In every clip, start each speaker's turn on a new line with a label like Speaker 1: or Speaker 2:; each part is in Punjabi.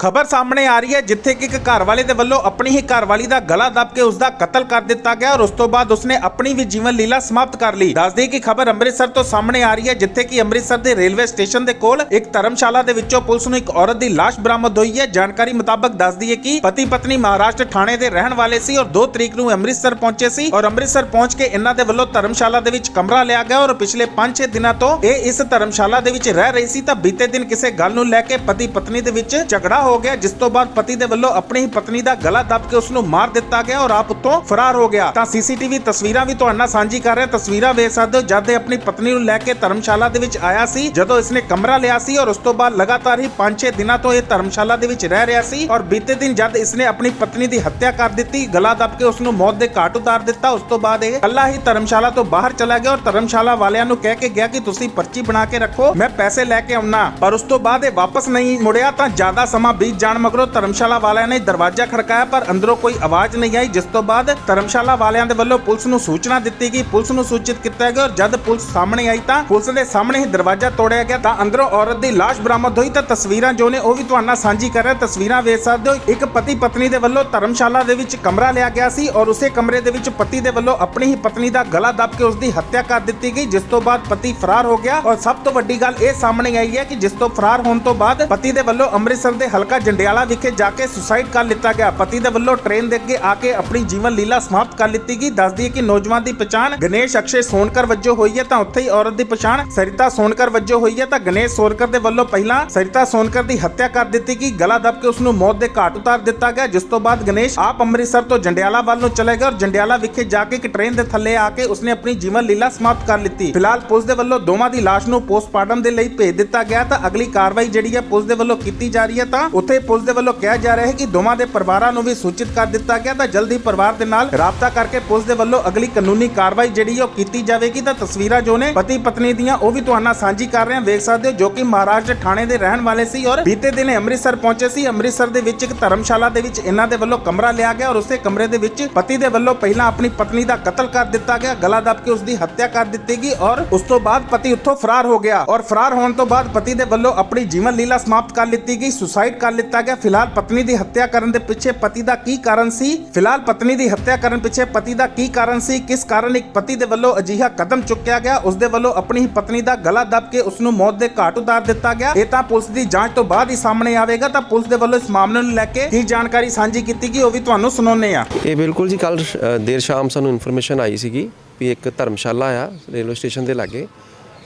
Speaker 1: ਖਬਰ ਸਾਹਮਣੇ ਆ ਰਹੀ ਹੈ, ਜਿੱਥੇ ਕਿ ਇੱਕ ਘਰਵਾਲੇ ਦੇ ਵੱਲੋਂ ਆਪਣੀ ਹੀ ਘਰਵਾਲੀ ਦਾ ਗਲਾ ਦੱਬ ਕੇ ਉਸ ਦਾ ਕਤਲ ਕਰ ਦਿੱਤਾ ਗਿਆ ਔਰ ਉਸ ਤੋਂ ਬਾਅਦ ਉਸਨੇ ਆਪਣੀ ਵੀ ਜੀਵਨ ਲੀਲਾ ਸਮਾਪਤ ਕਰ ਲਈ। ਦੱਸਦੇ ਕਿ ਖਬਰ ਅੰਮ੍ਰਿਤਸਰ ਤੋਂ ਸਾਹਮਣੇ ਆ ਰਹੀ ਹੈ, ਜਿੱਥੇ ਕਿ ਅੰਮ੍ਰਿਤਸਰ ਦੇ ਰੇਲਵੇ ਸਟੇਸ਼ਨ ਦੇ ਕੋਲ ਇੱਕ ਧਰਮਸ਼ਾਲਾ ਦੇ ਵਿੱਚੋਂ ਪੁਲਿਸ ਨੂੰ ਇੱਕ ਔਰਤ ਦੀ ਲਾਸ਼ ਬਰਾਮਦ ਹੋਈ ਹੈ। ਜਾਣਕਾਰੀ ਮੁਤਾਬਕ ਦੱਸਦੀ ਹੈ ਕਿ ਪਤੀ ਪਤਨੀ ਮਹਾਰਾਸ਼ਟਰ ਥਾਣੇ ਦੇ ਰਹਿਣ ਵਾਲੇ ਸੀ ਔਰ 2 ਤਰੀਕ ਨੂੰ ਅੰਮ੍ਰਿਤਸਰ ਪਹੁੰਚੇ ਸੀ ਔਰ ਅੰਮ੍ਰਿਤਸਰ ਪਹੁੰਚ ਕੇ ਇਹਨਾਂ ਦੇ ਵੱਲੋਂ ਧਰਮਸ਼ਾਲਾ ਦੇ ਵਿੱਚ ਕਮਰਾ ਲਿਆ ਗਿਆ ਔਰ ਪਿਛਲੇ 5-6 ਦਿਨਾਂ ਤੋਂ ਇਹ ਇਸ ਧਰਮਸ਼ਾਲਾ ਦੇ ਵਿੱਚ ਰਹਿ ਰਹੀ ਸੀ ਤਾਂ ਬੀਤੇ ਦਿਨ ਕਿਸੇ ਗੱਲ ਨੂੰ ਲੈ ਕੇ ਪਤੀ ਪਤਨੀ ਦੇ ਵਿੱਚ ਝਗੜਾ ਹੋ ਗਿਆ, ਜਿਸ ਤੋਂ ਬਾਅਦ ਪਤੀ ਦੇ ਵੱਲੋਂ ਆਪਣੀ ਹੀ ਪਤਨੀ ਦਾ ਗਲਾ ਦੱਬ ਕੇ ਉਸ ਨੂੰ ਮਾਰ ਦਿੱਤਾ ਗਿਆ ਔਰ ਆਪ ਉੱਥੋਂ ਫਰਾਰ ਹੋ ਗਿਆ। ਤਾਂ ਸੀਸੀਟੀਵੀ ਤਸਵੀਰਾਂ ਵੀ ਤੁਹਾਡੇ ਨਾਲ ਸਾਂਝੀ ਕਰ ਰਹੇ। ਤਸਵੀਰਾਂ ਵੇਖ ਸਕਦੇ ਹੋ, ਜਦ ਇਹ ਆਪਣੀ ਪਤਨੀ ਨੂੰ ਲੈ ਕੇ ਧਰਮਸ਼ਾਲਾ ਦੇ ਵਿੱਚ ਆਇਆ ਸੀ, ਜਦੋਂ ਇਸਨੇ ਕਮਰਾ ਲਿਆ ਸੀ ਔਰ ਉਸ ਤੋਂ ਬਾਅਦ ਲਗਾਤਾਰ ਹੀ 5-6 ਦਿਨਾਂ ਤੋਂ ਇਹ ਧਰਮਸ਼ਾਲਾ ਦੇ ਵਿੱਚ ਰਹਿ ਰਿਹਾ ਸੀ ਔਰ ਬੀਤੇ ਦਿਨ ਜਦ ਇਸਨੇ ਆਪਣੀ ਪਤਨੀ ਦੀ ਹੱਤਿਆ ਕਰ ਦਿੱਤੀ, ਗਲਾ ਦੱਬ ਕੇ ਉਸ ਨੂੰ ਮੌਤ ਦੇ ਘਾਟ ਉਤਾਰ ਦਿੱਤਾ, ਉਸ ਤੋਂ ਬਾਅਦ ਇਹ ਇਕੱਲਾ ਹੀ ਧਰਮਸ਼ਾਲਾ ਤੋਂ ਬਾਹਰ ਚਲਾ ਗਿਆ ਔਰ ਧਰਮਸ਼ਾਲਾ ਵਾਲਿਆਂ ਨੂੰ ਕਹਿ ਕੇ ਗਿਆ ਕਿ ਤੁਸੀਂ ਪਰਚੀ ਬਣਾ ਕੇ ਰੱਖੋ, ਮੈਂ ਪੈਸੇ ਲੈ ਕੇ ਆਉਣਾ। ਪਰ ਉਸ ਤੋਂ ਬਾਅਦ ਇਹ ਵਾਪਸ ਨਹੀਂ ਮੁੜਿਆ, ਤਾਂ ਜ਼ਿਆਦਾ ਸਮਾਂ ਬੀਤ ਜਾਣ ਮਗਰੋਂ ਧਰਮਸ਼ਾਲਾ ਵਾਲਿਆਂ ਨੇ ਦਰਵਾਜ਼ਾ ਖੜਕਾਇਆ, ਪਰ ਅੰਦਰੋਂ ਕੋਈ ਆਵਾਜ਼ ਨਹੀਂ ਆਈ, ਜਿਸ ਤੋਂ ਬਾਅਦ ਧਰਮਸ਼ਾਲਾ ਵਾਲਿਆਂ ਦੇ ਵੱਲੋਂ ਪੁਲਿਸ ਨੂੰ ਸੂਚਨਾ ਦਿੱਤੀ ਗਈ। ਪੁਲਿਸ ਨੂੰ ਸੂਚਿਤ ਕੀਤਾ ਗਿਆ ਔਰ ਜਦ ਪੁਲਿਸ ਸਾਹਮਣੇ ਆਈ ਤਾਂ ਪੁਲਿਸ ਦੇ ਸਾਹਮਣੇ ਹੀ ਦਰਵਾਜ਼ਾ ਤੋੜਿਆ ਗਿਆ। ਤਾਂ ਅੰਦਰੋਂ ਔਰਤ ਦੀ ਲਾਸ਼ ਬਰਾਮਦ ਹੋਈ ਤਾਂ ਤਸਵੀਰਾਂ ਜੋ ਨੇ ਉਹ ਵੀ ਤੁਹਾਨੂੰ ਸਾਂਝੀ ਕਰ ਰਿਹਾ ਤਸਵੀਰਾਂ ਵੇਖ ਸਕਦੇ ਹੋ, ਇੱਕ ਪਤੀ ਪਤਨੀ ਦੇ ਵੱਲੋਂ ਧਰਮਸ਼ਾਲਾ ਦੇ ਵਿੱਚ ਕਮਰਾ ਲਿਆ ਗਿਆ ਸੀ ਔਰ ਉਸੇ ਕਮਰੇ ਦੇ ਵਿੱਚ ਪਤੀ ਦੇ ਵੱਲੋਂ ਆਪਣੀ ਹੀ ਪਤਨੀ ਦਾ ਗਲਾ ਦੱਬ ਕੇ ਉਸ ਦੀ ਹੱਤਿਆ ਕਰ ਦਿੱਤੀ ਗਈ, ਜਿਸ ਤੋਂ ਬਾਅਦ ਪਤੀ ਫਰਾਰ ਹੋ ਗਿਆ। ਔਰ ਸਭ ਤੋਂ ਵੱਡੀ ਗੱਲ ਇਹ ਸਾਹਮਣੇ ਆਈ ਹੈ ਕਿ ਜਿਸ ਤੋਂ ਫਰਾਰ ਹੋਣ ਤੋਂ ਬਾਅਦ ਪਤੀ ਦੇ ਵੱਲੋਂ ਅੰਮ੍ਰਿਤਸਰ ਦੇ ਹਲਕਾ ਜੰਡਿਆਲਾ ਵਿਖੇ ਜਾ ਕੇ ਸੁਸਾਈਡ ਕਰ ਲਿੱਤਾ ਗਿਆ। ਪਤੀ ਦੇ ਵੱਲੋਂ ਟ੍ਰੇਨ ਦੇ ਅੱਗੇ ਆ ਕੇ ਆਪਣੀ ਜੀਵਨ ਲੀਲਾ ਸਮਾਪਤ ਕਰ ਲਿੱਤੀ ਗਈ। ਦੱਸਦੀ ਹੈ ਕਿ ਨੌਜਵਾਨ ਦੀ ਪਛਾਣ ਗਣੇਸ਼ ਅਕਸ਼ੇ ਸੋਨਕਰ ਵਜੋਂ ਹੋਈ ਹੈ, ਤਾਂ ਉੱਥੇ ਹੀ ਔਰਤ ਦੀ ਪਛਾਣ ਸਰਿਤਾ ਸੋਨਕਰ ਵਜੋਂ ਹੋਈ ਹੈ। ਤਾਂ ਗਣੇਸ਼ ਸੋਨਕਰ ਦੇ ਵੱਲੋਂ ਪਹਿਲਾਂ ਸਰਿਤਾ ਸੋਨਕਰ ਦੀ ਹੱਤਿਆ ਕਰ ਦਿੱਤੀ ਗਈ। ਗਲਾ ਦੱਬ ਕੇ ਉਸ ਨੂੰ ਮੌਤ ਦੇ ਘਾਟ ਉਤਾਰ ਦਿੱਤਾ ਗਿਆ, ਜਿਸ ਤੋਂ ਬਾਅਦ ਗਣੇਸ਼ ਆਪ ਅੰਮ੍ਰਿਤਸਰ ਤੋਂ ਜੰਡਿਆਲਾ ਵੱਲ ਨੂੰ ਚਲੇ ਗਿਆ ਔਰ ਜੰਡਿਆਲਾ ਵਿਖੇ ਜਾ ਕੇ ਇੱਕ ਟ੍ਰੇਨ ਦੇ ਥੱਲੇ ਆ ਕੇ ਉਸਨੇ ਆਪਣੀ ਜੀਵਨ ਲੀਲਾ ਸਮਾਪਤ ਕਰ ਲਿੱਤੀ। ਫਿਲਹਾਲ ਪੁਲਿਸ ਦੇ ਵੱਲੋਂ ਦੋਵਾਂ ਦੀ ਲਾਸ਼ ਨੂੰ ਪੋਸਟਮਾਰਟਮ ਦੇ ਲਈ ਭੇਜ ਦਿੱਤਾ ਗਿਆ। ਤਾਂ ਅਗਲੀ ਕਾਰਵਾਈ ਜਿਹੜੀ ਹੈ ਪੁਲਿਸ ਦੇ ਵੱਲੋਂ ਕੀਤੀ ਜਾ ਰਹੀ ਹੈ, ਤਾਂ ਉੱਥੇ ਪੁਲਿਸ ਦੇ ਵੱਲੋਂ ਕਿਹਾ ਜਾ ਰਿਹਾ ਹੈ ਕਿ ਦੋਵਾਂ ਦੇ ਪਰਿਵਾਰਾਂ ਨੂੰ ਵੀ ਸੂਚਿਤ ਕਰ ਦਿੱਤਾ ਗਿਆ ਤਾਂ ਜਲਦੀ ਪਰਿਵਾਰ ਦੇ ਨਾਲ ਰਾਬਤਾ ਕਰਕੇ ਪੁਲਿਸ ਦੇ ਵੱਲੋਂ ਅਗਲੀ ਕਾਨੂੰਨੀ ਕਾਰਵਾਈ ਜਿਹੜੀ ਉਹ ਕੀਤੀ ਜਾਵੇਗੀ। ਤਾਂ ਤਸਵੀਰਾਂ ਜੋ ਨੇ ਪਤੀ ਪਤਨੀ ਦੀਆਂ, ਉਹ ਵੀ ਤੁਹਾਨੂੰ ਸਾਂਝੀ ਕਰ ਰਹੇ ਹਾਂ। ਵੇਖ ਸਕਦੇ ਹੋ ਜੋ ਕਿ ਮਹਾਰਾਸ਼ਟਰ ਥਾਣੇ ਦੇ ਰਹਿਣ ਵਾਲੇ ਸੀ ਔਰ ਬੀਤੇ ਦਿਨ ਅੰਮ੍ਰਿਤਸਰ ਪਹੁੰਚੇ ਸੀ। ਅੰਮ੍ਰਿਤਸਰ ਦੇ ਵਿੱਚ ਇੱਕ ਧਰਮਸ਼ਾਲਾ ਦੇ ਵਿੱਚ ਇਹਨਾਂ ਦੇ ਵੱਲੋਂ ਕਮਰਾ ਲਿਆ ਗਿਆ ਔਰ ਉਸੇ ਕਮਰੇ ਦੇ ਵਿੱਚ ਪਤੀ ਦੇ ਵੱਲੋਂ ਪਹਿਲਾਂ ਆਪਣੀ ਪਤਨੀ ਦਾ ਕਤਲ ਕਰ ਦਿੱਤਾ ਗਿਆ। ਗਲਾ ਦੱਬ ਕੇ ਉਸ ਦੀ ਹੱਤਿਆ ਕਰ ਦਿੱਤੀ ਗਈ ਔਰ ਉਸ ਤੋਂ ਬਾਅਦ ਪਤੀ ਉੱਥੋਂ ਫਰਾਰ ਹੋ ਗਿਆ ਔਰ ਫਰਾਰ ਹੋਣ ਤੋਂ ਬਾਅਦ ਪਤੀ ਦੇ ਵੱਲੋਂ ਆਪਣੀ ਜੀਵਨ ਲੀਲਾ ਸਮਾਪਤ ਕਰ ਲਿੱਤੀ ਗਈ। ਸੁਸਾਈਡ ਕਰ ਲਿੱਤਾ ਗਿਆ। ਫਿਲਹਾਲ ਪਤਨੀ ਦੀ ਹੱਤਿਆ ਕਰਨ ਦੇ ਪਿੱਛੇ ਪਤੀ ਦਾ ਕੀ ਕਾਰਨ ਸੀ? ਫਿਲਹਾਲ ਪਤਨੀ ਦੀ ਹੱਤਿਆ ਕਰਨ ਪਿੱਛੇ ਪਤੀ ਦਾ ਕੀ ਕਾਰਨ ਸੀ? ਕਿਸ ਕਾਰਨ ਇੱਕ ਪਤੀ ਦੇ ਵੱਲੋਂ ਅਜਿਹਾ ਕਦਮ ਚੁੱਕਿਆ ਗਿਆ? ਉਸ ਦੇ ਵੱਲੋਂ ਆਪਣੀ ਹੀ ਪਤਨੀ ਦਾ ਗਲਾ ਦੱਬ ਕੇ ਉਸ ਨੂੰ ਮੌਤ ਦੇ ਘਾਟ ਉਤਾਰ ਦਿੱਤਾ ਗਿਆ। ਇਹ ਤਾਂ ਪੁਲਿਸ ਦੀ ਜਾਂਚ ਤੋਂ ਬਾਅਦ ਹੀ ਸਾਹਮਣੇ ਆਵੇਗਾ। ਤਾਂ ਪੁਲਿਸ ਦੇ ਵੱਲੋਂ ਇਸ ਮਾਮਲੇ ਨੂੰ ਲੈ ਕੇ ਕੀ ਜਾਣਕਾਰੀ ਸਾਂਝੀ ਕੀਤੀ ਗਈ, ਉਹ ਵੀ ਤੁਹਾਨੂੰ ਸੁਣਾਉਂਦੇ ਆ
Speaker 2: ਇਹ ਬਿਲਕੁਲ ਜੀ ਕੱਲ ਦੇਰ ਸ਼ਾਮ ਸਾਨੂੰ ਇਨਫੋਰਮੇਸ਼ਨ ਆਈ ਸੀਗੀ ਵੀ ਇੱਕ ਧਰਮਸ਼ਾਲਾ ਆ ਰੇਲਵੇ ਸਟੇਸ਼ਨ ਦੇ ਲਾਗੇ।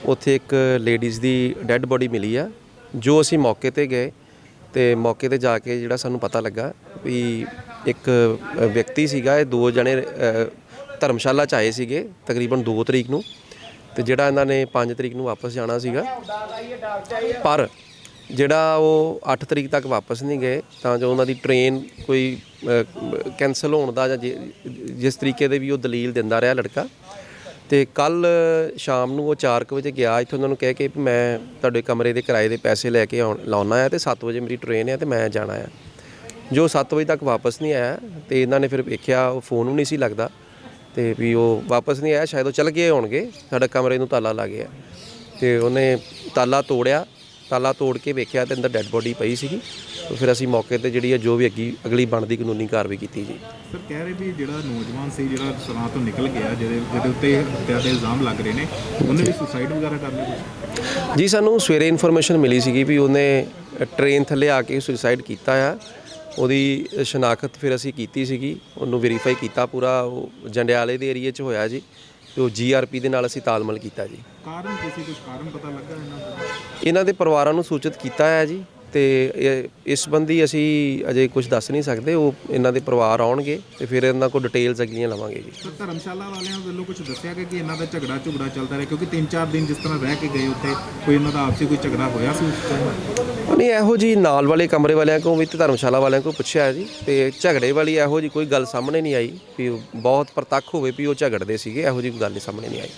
Speaker 2: ਉੱਥੇ ਇੱਕ ਲੇਡੀਜ਼ ਦੀ ਡੈੱਡ ਬੋਡੀ ਮਿਲੀ ਆ, ਜੋ ਅਸੀਂ ਮੌਕੇ ਤੇ ਗਏ। ਤੇ ਮੌਕੇ ਤੇ ਜਾ ਕੇ ਜਿਹੜਾ ਸਾਨੂੰ ਪਤਾ ਲੱਗਾ ਵੀ ਇੱਕ ਵਿਅਕਤੀ ਸੀਗਾ, ਇਹ ਦੋ ਜਣੇ ਧਰਮਸ਼ਾਲਾ ਚ ਆਏ ਸੀਗੇ ਤਕਰੀਬਨ 2 ਤਰੀਕ ਨੂੰ ਤੇ ਜਿਹੜਾ ਇਹਨਾਂ ਨੇ 5 ਤਰੀਕ ਨੂੰ ਵਾਪਸ ਜਾਣਾ ਸੀਗਾ। ਪਰ ਜਿਹੜਾ ਉਹ 8 ਤਰੀਕ ਤੱਕ ਵਾਪਸ ਨਹੀਂ ਗਏ, ਤਾਂ ਜੋ ਉਹਨਾਂ ਦੀ ਟ੍ਰੇਨ ਕੋਈ ਕੈਨਸਲ ਹੋਣ ਦਾ ਜਾਂ ਜੇ- ਜਿਸ ਤਰੀਕੇ ਦੇ ਵੀ ਉਹ ਦਲੀਲ ਦਿੰਦਾ ਰਿਹਾ ਲੜਕਾ ਤੇ ਕੱਲ ਸ਼ਾਮ ਨੂੰ ਉਹ 4 ਵਜੇ ਗਿਆ, ਇੱਥੇ ਉਹਨਾਂ ਨੂੰ ਕਹਿ ਕੇ ਵੀ ਮੈਂ ਤੁਹਾਡੇ ਕਮਰੇ ਦੇ ਕਿਰਾਏ ਦੇ ਪੈਸੇ ਲੈ ਕੇ ਆਉਣ, ਲਾਉਣਾ ਆ ਤੇ 7 ਵਜੇ ਮੇਰੀ ਟ੍ਰੇਨ ਹੈ ਤੇ ਮੈਂ ਜਾਣਾ ਆ। ਜੋ 7 ਵਜੇ ਤੱਕ ਵਾਪਸ ਨਹੀਂ ਆਇਆ ਤੇ ਇਹਨਾਂ ਨੇ ਫਿਰ ਵੇਖਿਆ ਉਹ ਫੋਨ ਵੀ ਨਹੀਂ ਸੀ ਲੱਗਦਾ ਤੇ ਵੀ ਉਹ ਵਾਪਸ ਨਹੀਂ ਆਇਆ, ਸ਼ਾਇਦ ਉਹ ਚਲ ਗਏ ਹੋਣਗੇ, ਸਾਡਾ ਕਮਰੇ ਨੂੰ ਤਾਲਾ ਲੱਗ ਗਿਆ। ਤੇ ਉਹਨੇ ਤਾਲਾ ਤੋੜਿਆ ਤਾਲਾ ਤੋੜ ਕੇ ਵੇਖਿਆ ਤੇ ਅੰਦਰ ਡੈੱਡ ਬੋਡੀ ਪਈ ਸੀਗੀ। ਤੇ ਫਿਰ ਅਸੀਂ ਮੌਕੇ ਤੇ ਜਿਹੜੀ ਹੈ ਜੋ ਵੀ ਅੱਗੀ ਅਗਲੀ ਬਣਦੀ ਕਾਨੂੰਨੀ ਕਾਰਵਾਈ ਕੀਤੀ ਜੀ।
Speaker 3: ਸਰ ਕਹਿ ਰਹੇ ਵੀ ਜਿਹੜਾ ਨੌਜਵਾਨ ਸੀ ਜਿਹੜਾ ਸਰਾਂ ਤੋਂ ਨਿਕਲ ਗਿਆ ਜਿਹਦੇ ਜਿਹਦੇ ਉੱਤੇ ਹੱਤਿਆ ਦੇ ਇਲਜ਼ਾਮ ਲੱਗ ਰਹੇ ਨੇ ਉਹਨੇ ਵੀ ਸੁਸਾਈਡ ਵਗੈਰਾ ਕਰ ਕੁਛ?
Speaker 2: ਜੀ ਸਾਨੂੰ ਸਵੇਰੇ ਇਨਫੋਰਮੇਸ਼ਨ ਮਿਲੀ ਸੀਗੀ ਵੀ ਉਹਨੇ ਟ੍ਰੇਨ ਥੱਲੇ ਆ ਕੇ ਸੁਸਾਈਡ ਕੀਤਾ ਆ। ਉਹਦੀ ਸ਼ਨਾਖਤ ਫਿਰ ਅਸੀਂ ਕੀਤੀ ਸੀਗੀ। ਉਹਨੂੰ ਵੈਰੀਫਾਈ ਕੀਤਾ ਪੂਰਾ ਉਹ ਜੰਡਿਆਲੇ ਦੇ ਏਰੀਆ 'ਚ ਹੋਇਆ ਜੀ। ਤੇ ਉਹ ਜੀਆਰਪੀ ਦੇ ਨਾਲ ਅਸੀਂ ਤਾਲਮਲ ਕੀਤਾ ਜੀ।
Speaker 3: ਕਾਰਨ ਕਿਸੇ ਕੁਝ ਕਾਰਨ ਪਤਾ ਲੱਗਾ ਇਹਨਾਂ ਦਾ?
Speaker 2: ਇਹਨਾਂ ਦੇ ਪਰਿਵਾਰਾਂ ਨੂੰ ਸੂਚਿਤ ਕੀਤਾ ਹੈ ਜੀ। ਤੇ ਇਹ- ਇਸ ਸੰਬੰਧੀ ਅਸੀਂ ਅਜੇ ਕੁਝ ਦੱਸ ਨਹੀਂ ਸਕਦੇ। ਉਹ ਇਹਨਾਂ ਦੇ ਪਰਿਵਾਰ ਆਉਣਗੇ ਤੇ ਫਿਰ ਇਹਨਾਂ ਕੋਲ ਡਿਟੇਲਸ ਅਗਲੀਆਂ ਲਵਾਂਗੇ ਜੀ।
Speaker 3: ਸਰ ਧਰਮਸ਼ਾਲਾ ਵਾਲਿਆਂ ਵੱਲੋਂ ਕੁਝ ਦੱਸਿਆ ਗਿਆ ਕਿ ਇਹਨਾਂ ਦਾ ਝਗੜਾ ਝੁਗੜਾ ਚੱਲਦਾ ਰਿਹਾ ਕਿਉਂਕਿ 3-4 ਦਿਨ ਜਿਸ ਤਰ੍ਹਾਂ ਰਹਿ ਕੇ ਗਏ ਉੱਥੇ ਕੋਈ ਇਹਨਾਂ ਦਾ ਆਪਸੀ ਕੋਈ ਝਗੜਾ ਹੋਇਆ ਸੀ ਉਸ ਟਾਈਮ
Speaker 2: ਨਹੀਂ ਇਹੋ ਜੀ ਨਾਲ ਵਾਲੇ ਕਮਰੇ ਵਾਲਿਆਂ ਕੋਲ ਵੀ ਤੇ ਧਰਮਸ਼ਾਲਾ ਵਾਲਿਆਂ ਕੋਲ ਪੁੱਛਿਆ ਜੀ ਤੇ ਝਗੜੇ ਵਾਲੀ ਇਹੋ ਜੀ ਕੋਈ ਗੱਲ ਸਾਹਮਣੇ ਨਹੀਂ ਆਈ ਵੀ ਬਹੁਤ ਪ੍ਰਤੱਖ ਹੋਵੇ ਵੀ ਉਹ ਝਗੜਦੇ ਸੀਗੇ ਇਹੋ ਜੀ ਕੋਈ ਗੱਲ ਨਹੀਂ ਸਾਹਮਣੇ ਨਹੀਂ ਆਈ।